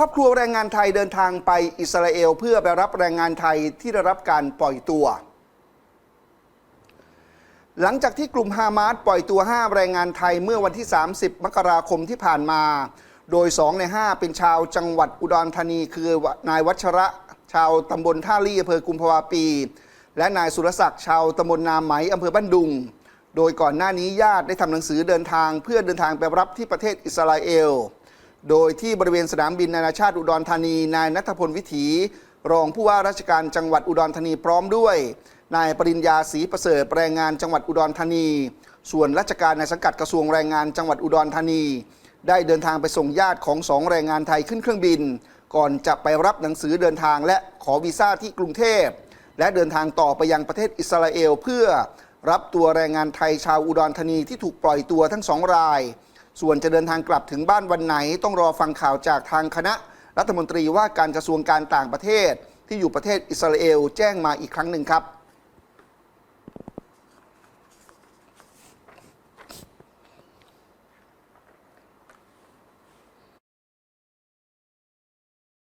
ครอบครัวแรงงานไทยเดินทางไปอิสราเอล เพื่อไปรับแรงงานไทยที่ได้รับการปล่อยตัว หลังจากที่กลุ่มฮามาสปล่อยตัว 5 แรงงานไทยเมื่อวันที่ 30 มกราคมที่ผ่านมา โดย 2 ใน 5 เป็นชาวจังหวัดอุดรธานี คือนายวัชระ ชาวตำบลท่าลี่อำเภอกุมภาวาปี และนายสุรศักดิ์ชาวตำบลนาไหมอำเภอบ้านดุง โดยก่อนหน้านี้ญาติได้ทำหนังสือเดินทาง เพื่อเดินทางไปรับที่ประเทศอิสราเอล โดยที่บริเวณสนามบินนานาชาติอุดรธานี นายนัทพลวิถี รองผู้ว่าราชการจังหวัดอุดรธานีพร้อมด้วย นายปริญญาศรีประเสริฐแรงงานจังหวัดอุดรธานี ส่วนราชการในสังกัดกระทรวงแรงงานจังหวัดอุดรธานี ได้เดินทางไปส่งญาติของสองแรงงานไทยขึ้นเครื่องบิน ก่อนจะไปรับหนังสือเดินทางและขอวีซ่าที่กรุงเทพ และเดินทางต่อไปยังประเทศอิสราเอลเพื่อรับตัวแรงงานไทยชาวอุดรธานีที่ถูกปล่อยตัวทั้งสองราย ส่วนจะเดินทางกลับถึงบ้านวันไหน ต้องรอฟังข่าวจากทางคณะรัฐมนตรีว่าการกระทรวงการต่างประเทศ ที่อยู่ประเทศอิสราเอลแจ้งมาอีกครั้งหนึ่งครับ